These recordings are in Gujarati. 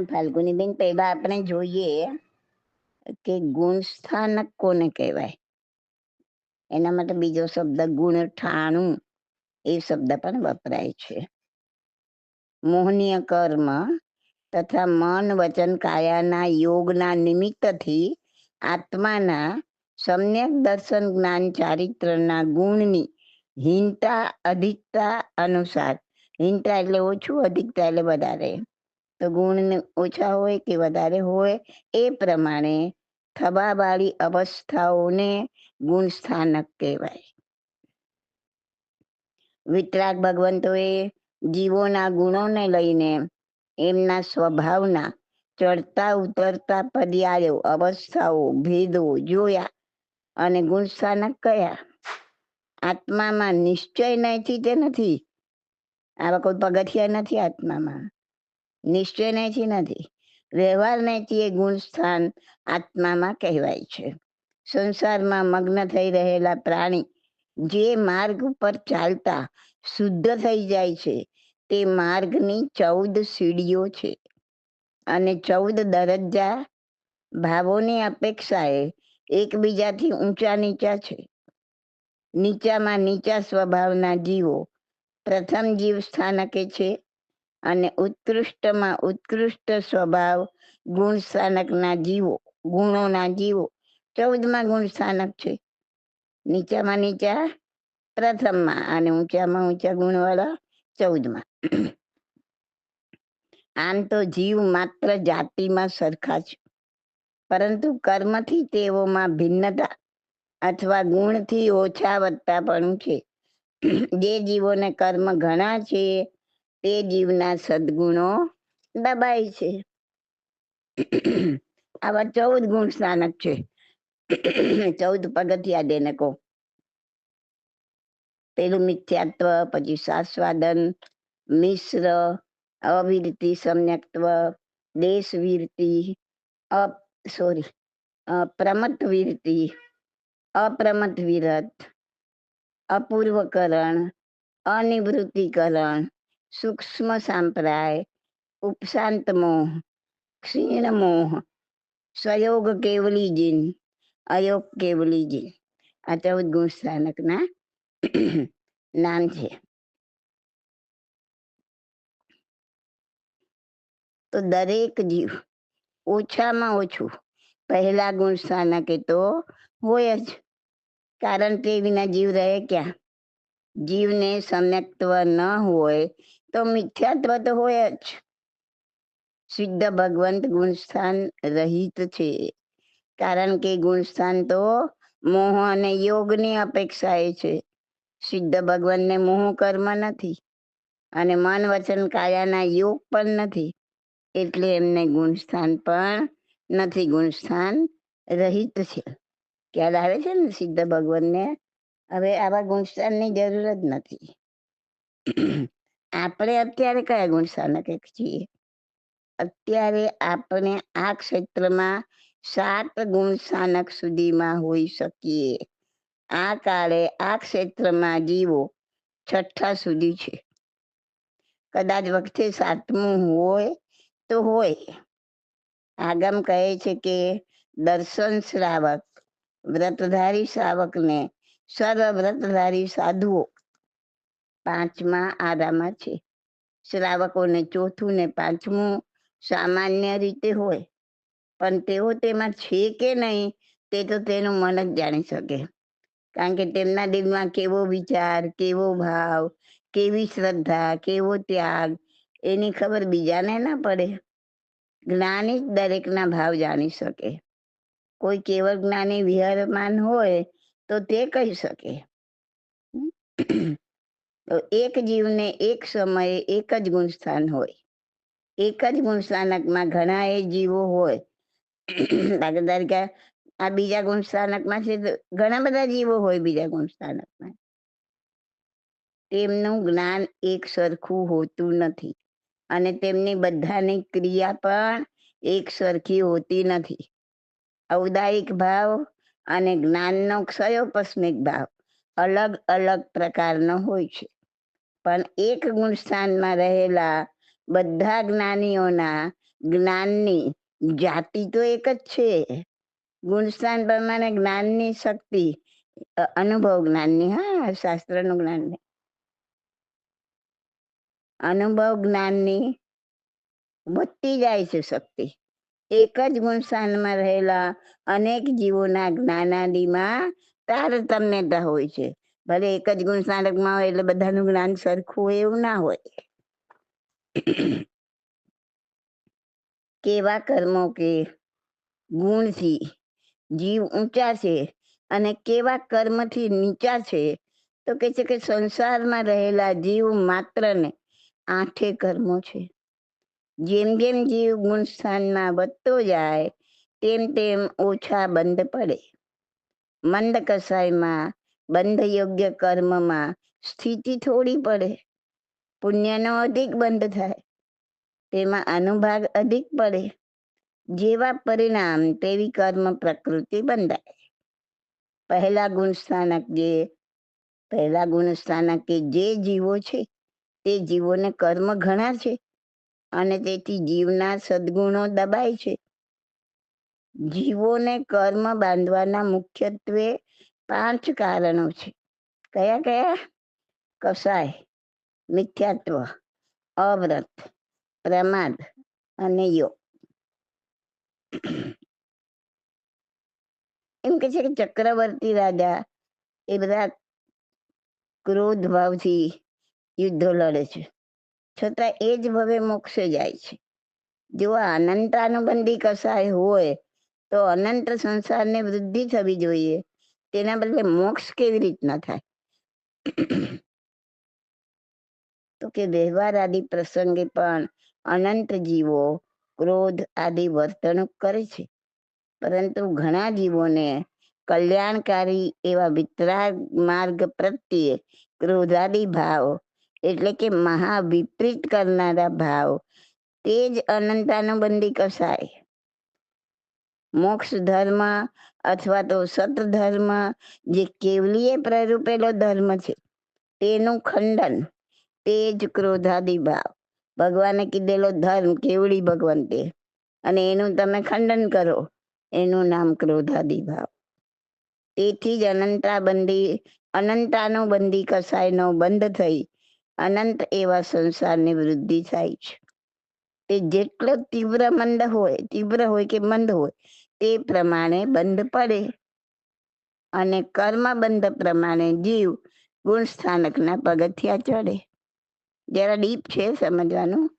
ફાલ્ગુનીબેન પહેલા આપણે જોઈએ કે ગુણ સ્થાનક કોને કહેવાય? એના માટે બીજો શબ્દ ગુણ ઠાણું એ શબ્દ પણ વપરાય છે. મોહનીય કર્મ તથા મન, વચન, કાયાના યોગના નિમિત્તથી આત્માના સમ્યક દર્શન, જ્ઞાન, ચારિત્રના ગુણની હીનતા અધિકતા અનુસાર. હીનતા એટલે ઓછું, અધિકતા એટલે વધારે. તો ગુણ ઓછા હોય કે વધારે હોય એ પ્રમાણે થવાવાળી અવસ્થાઓને ગુણ સ્થાનક કહેવાય. વિતરાગ ભગવંતોએ જીવોના ગુણોને લઈને એમના સ્વભાવના ચડતા ઉતરતા પર્યાયો અવસ્થાઓ, ભેદો જોયા અને ગુણ સ્થાનક કયા. આત્મામાં નિશ્ચય નથી તે નથી. આવા કોઈ પગથિયા નથી આત્મામાં. નિશ્ચય નહીંથી નથી. વ્યવહાર નહીંથી એ ગુણ સ્થાન આત્મામાં કહેવાય છે. સંસારમાં મગ્ન થઈ રહેલા પ્રાણી જે માર્ગ ઉપર ચાલતા શુદ્ધ થઈ જાય છે, તે માર્ગની ચૌદ સીડીઓ છે. અને ચૌદ દરજ્જા ભાવોની અપેક્ષાએ એકબીજાથી ઊંચા નીચા છે. નીચામાં નીચા સ્વભાવના જીવો પ્રથમ જીવ સ્થાનકે છે અને ઉત્કૃષ્ટમાં ઉત્કૃષ્ટ સ્વભાવ ગુણ સ્થાનકના જીવો, ગુણોના જીવો. ચૌદમાં ગુણ સ્થાનક છે. નીચામાં નીચા પ્રથમમાં અને ઊંચામાં ઊંચા ગુણવાળા ચૌદમાં. આમ તો જીવ માત્ર જાતિમાં સરખા છે. પરંતુ કર્મથી તેઓમાં ભિન્નતા અથવા ગુણથી ઓછા વધતા પણ છે. જે જીવોને કર્મ ઘણા છે તે જીવના સદગુણો દબાય છે. આવા ચૌદ ગુણ સ્નાનક છે. ચૌદ પગથિયા દેને કહો પેલું મિથ્યાત્વ, પછી સાસ્વાદન, મિશ્ર, અવિરતિ, સમ્યક્ત્વ, દેશવીરતિ સોરી પ્રમત વીરતિ અપ્રમત વિરત અપૂર્વકરણ, અનિવૃત્તિકરણ સૂક્ષ્મ સાંપ્રાય ઉપશાંત મોહ ક્ષીણ મોહ સ્વયોગ કેવલીજીન અયોગ કેવલીજી આ ચૌદ ગુણ સ્થાનકના નામ છે તો દરેક જીવ ઓછામાં ઓછું પહેલા ગુણ સ્થાનકે તો હોય જ કારણ કે વિના જીવ રહે ક્યાં જીવને સમ્યક્ત્વ ન હોય તો મિથ્યાત્વ તો હોય જ. સિદ્ધ ભગવંત ગુણસ્થાન રહિત છે. કારણ કે ગુણસ્થાન તો મોહ અને યોગની અપેક્ષાએ છે. સિદ્ધ ભગવાનને મોહ કર્મ નથી અને મન વચન કાયાના યોગ પણ નથી. એટલે એમને ગુણસ્થાન પણ નથી. ગુણસ્થાન રહિત છે. ખ્યાલ આવે છે ને સિદ્ધ ભગવાનને? હવે આવા ગુણસ્થાનની જરૂર જ નથી. આપણે અત્યારે કયા ગુણ સાધક છીએ? અત્યારે આપણે આ ક્ષેત્રમાં સાત ગુણ સાધક સુધીમાં હોઈ શકીએ. આ કાળે આ ક્ષેત્રમાં જીવો છઠ્ઠા સુધી છે. કદાચ વખતે સાતમું હોય તો હોય. આગમ કહે છે કે દર્શન શ્રાવક, વ્રતધારી શ્રાવકને સર્વ વ્રતધારી સાધુઓ પાંચમા આરામાં છે. શ્રાવકોને ચોથું ને પાંચમું સામાન્ય રીતે હોય, પણ તેઓ તેમાં છે કે નહીં તે તો તેનું મન જ જાણી શકે. કારણ કે તેમના દિલમાં કેવો વિચાર, કેવો ભાવ, કેવી શ્રદ્ધા, કેવો ત્યાગ, એની ખબર બીજાને ના પડે. જ્ઞાની જ દરેકના ભાવ જાણી શકે. કોઈ કેવળ જ્ઞાની વિહારમાન હોય તો તે કહી શકે. તો એક જીવને એક સમયે એક જ ગુણસ્થાન હોય. એક જ ગુણસ્થાનકમાં ઘણા એ જીવો હોય. દાખલા તરીકે આ બીજા ગુણસ્થાનકમાં છે ઘણા બધા જીવો હોય બીજા ગુણસ્થાનકમાં. તેમનું જ્ઞાન એક સરખું હોતું નથી અને તેમની બધાની ક્રિયા પણ એક સરખી હોતી નથી. ઔદાયિક ભાવ અને જ્ઞાનનો ક્ષયોપસ્મિક ભાવ અલગ અલગ પ્રકારનો હોય છે. પણ એક ગુણ સ્થાનમાં રહેલા બધા જ્ઞાનીઓના જ્ઞાનની જાતિ તો એક જ છે. ગુણસ્થાન પ્રમાણે જ્ઞાનની શક્તિ અનુભવ જ્ઞાનની, હા, શાસ્ત્રનું જ્ઞાન અનુભવ જ્ઞાનની વધતી જાય છે શક્તિ. એક જ ગુણસ્થાનમાં રહેલા અનેક જીવોના જ્ઞાનાદિમાં તારતમ્યતા હોય છે. ભલે એક જ ગુણ સ્નાતકમાં હોય એટલે બધાનું જ્ઞાન સરખું હોય એવું ના હોય. કેવા કર્મો કે ગુણથી જીવ ઊંચા છે અને કેવા કર્મથી નીચા છે તો કે છે કે સંસારમાં રહેલા જીવ માત્રને આઠે કર્મો છે. જેમ જેમ જીવ ગુણ સ્થાનમાં વધતો જાય તેમ તેમ ઓછા બંધ પડે. મંદ કસાયમાં બંધ યોગ્ય કર્મમાં સ્થિતિ થોડી પડે. પુણ્યનો અધિક બંધ થાય. તેમાં અનુભાગ અધિક પડે. જેવા પરિણામ તેવી કર્મ પ્રકૃતિ બંધાય. પહેલા ગુણ સ્થાનક જે, પહેલા ગુણ સ્થાનક કે જે જીવો છે, તે જીવોને કર્મ ઘણા છે અને તેથી જીવના સદગુણો દબાય છે. જીવોને કર્મ બાંધવાના મુખ્યત્વે પાંચ કારણો છે. કયા કયા? કસાય મિથ્યાત્વ, અવ્રત, પ્રમાદ અને યોગ. એમ કે છે કે ચક્રવર્તી રાજા એ બધા ક્રોધ ભાવથી યુદ્ધો લડે છે. છતાં એ જ ભવે મોક્ષે જાય છે. જો અનંતાનુબંધી કસાય હોય તો અનંત સંસારને વૃદ્ધિ થવી જોઈએ. તેના બદલે મોક્ષ કેવી રીતના થાય? તો કે વ્યવહાર આદિ પ્રસંગે પણ અનંત જીવો ક્રોધ આદિ વર્તણૂક કરે છે. પરંતુ ઘણા જીવોને કલ્યાણકારી એવા વિતરાગ માર્ગ પ્રત્યે ક્રોધાદી ભાવ એટલે કે મહાવિપરીત કરનારા ભાવ તે જ અનંતાનુબંધી કસાય. મોક્ષ ધર્મ અથવા તો સત ધર્મ જે કેવલીએ પ્રરૂપેલો ધર્મ છે, તેનું ખંડન તે જ ક્રોધાદી ભાવ. ભગવાને કીધેલો ધર્મ કેવડી ભગવાન તે? અને એનું તમે ખંડન કરો, એનું નામ ક્રોધાદી ભાવ. તેથી જ અનંતાબંધી, અનંતાનુબંધી કસાયનો બંધ થઈ, અનંત એવા સંસારની વૃદ્ધિ થાય છે. તે જેટલો તીવ્ર મંદ હોય, તીવ્ર હોય કે મંદ હોય તે પ્રમાણે બંધ પડે. અને કર્મ બંધ પ્રમાણે જીવ ગુણ સ્થાનકના પગથિયા ચડે. જરા ડીપ છે સમજવાનું,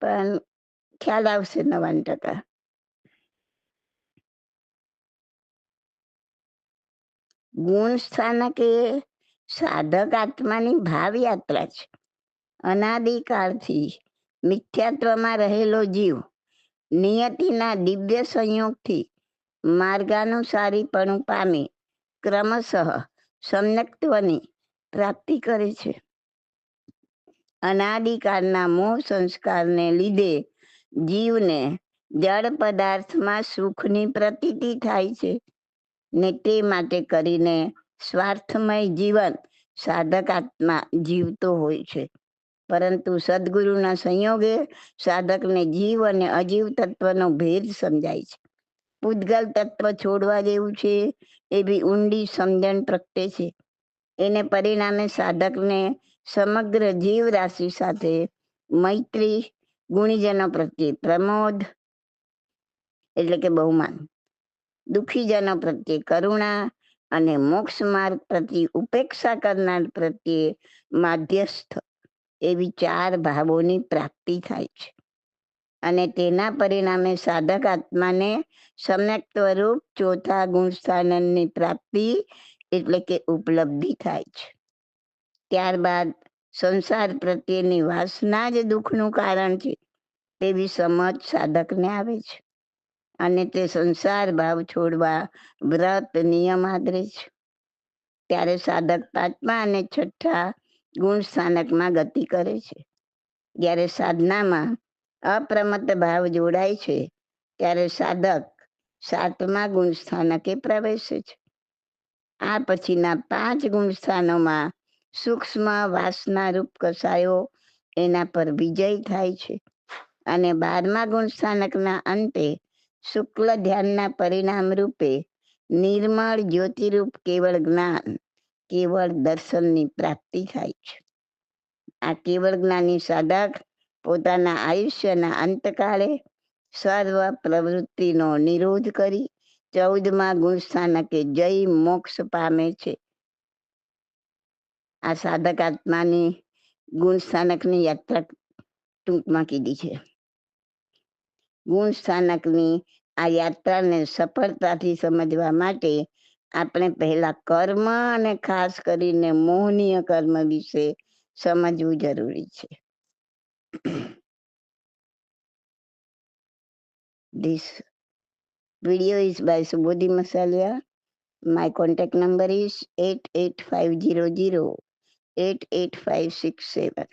પણ ખ્યાલ આવશે નવાન ટકા. ગુણ સ્થાનક એ સાધક આત્માની ભાવ યાત્રા છે. અનાદિકાળથી મિથ્યાત્વમાં રહેલો જીવ નિયતિના દિવ્ય સંયોગથી માર્ગાનુસારીપણું પામી ક્રમશઃ સમ્યક્ત્વની પ્રાપ્તિ કરે છે. અનાદિકાળના મોહ સંસ્કારને લીધે જીવને જળ પદાર્થમાં સુખની પ્રતીતિ થાય છે ને તે માટે કરીને સ્વાર્થમય જીવન સાધક આત્મા જીવતો હોય છે. પરંતુ સદગુરુના સંયોગે સાધકને જીવ અને અજીવ તત્વનો ભેદ સમજાય છે. પૂતગલ તત્વ છોડવા જેવું છે એ બી ઊંડી સમજણ પ્રગટે છે. એને પરિણામે સાધકને સમગ્ર જીવ રાશિ સાથે મૈત્રી, ગુણીજનો પ્રત્યે પ્રમોદ એટલે કે બહુમાન, દુઃખીજનો પ્રત્યે કરુણા અને મોક્ષ માર્ગ પ્રત્યે ઉપેક્ષા કરનાર પ્રત્યે માધ્યસ્થ એવી ચાર ભાવોની પ્રાપ્તિ થાય છે. અને તેના પરિણામે સાધક આત્માને સમ્યક સ્વરૂપ ચોથા ગુણ સ્થાનની પ્રાપ્તિ એટલે કે ઉપલબ્ધિ થાય છે. ત્યારબાદ સંસાર પ્રત્યેની વાસના જ દુઃખનું કારણ છે તેવી સમજ સાધકને આવે છે. અને તે સંસાર ભાવ છોડવા વ્રત નિયમ આદરે છે. ત્યારે સાધક પાંચમા અને છઠ્ઠા ગુણ સ્થાનકમાં ગતિ કરે છે. જ્યારે સાધનામાં અપ્રમત્ત ભાવ જોડાય છે, ત્યારે સાધક સાતમા ગુણ સ્થાનકે પ્રવેશે છે. આ પછીના પાંચ ગુણ સ્થાનોમાં સૂક્ષ્મ વાસના રૂપ કસાયો એના પર વિજય થાય છે અને બારમા ગુણ સ્થાનકના અંતે શુક્લ ધ્યાનના પરિણામ રૂપે નિર્મળ જ્યોતિરૂપ કેવળ જ્ઞાન કેવળ દર્શનની પ્રાપ્તિ થાય છે. આ કેવળ જ્ઞાની સાધક પોતાના આયુષ્યના અંતકાળે સર્વ પ્રવૃત્તિનો નિરોધ કરી ચૌદમા ગુણ સ્થાનકે જય મોક્ષ પામે છે. આ સાધક આત્માની ગુણ સ્થાનકની યાત્રા ટૂંકમાં કીધી છે. ગુણ સ્થાનકની આ યાત્રાને સફળતાથી સમજવા માટે આપણે પહેલા કર્મ અને ખાસ કરીને મોહનીય કર્મ વિશે સમજવું જરૂરી છે This video is by Subodhi Masalia. My contact number is 88500 88567.